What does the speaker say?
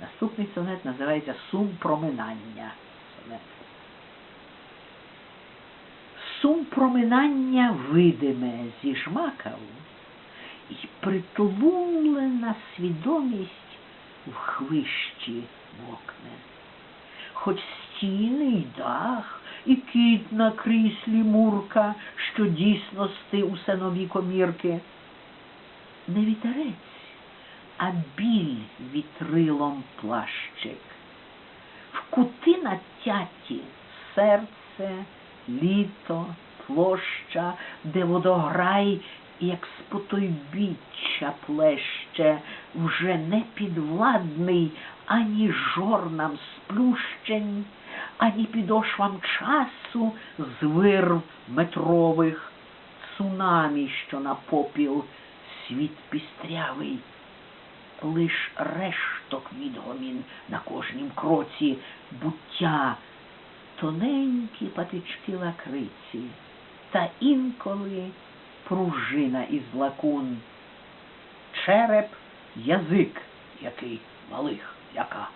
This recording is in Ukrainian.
Наступний сонет називається Сум проминання. Сум проминання видиме зіжмакав, і притлумлена свідомість в хвищі мокне. Хоч стіни й дах, і кіт на кріслі мурка, що дійсності усе нові комірки. Не вітерець, а біль вітрилом плащик. В кути натяті серце, літо, площа, де водограй, як спотойбіччя плеще, вже не підвладний ані жорнам сплющень, ані підошвам часу з вирв метрових, цунамі, що на попіл світ пістрявий лиш решток відгомін на кожнім кроці буття, тоненькі патички лакриці, та інколи пружина із лакун, череп, язик, який малих яка.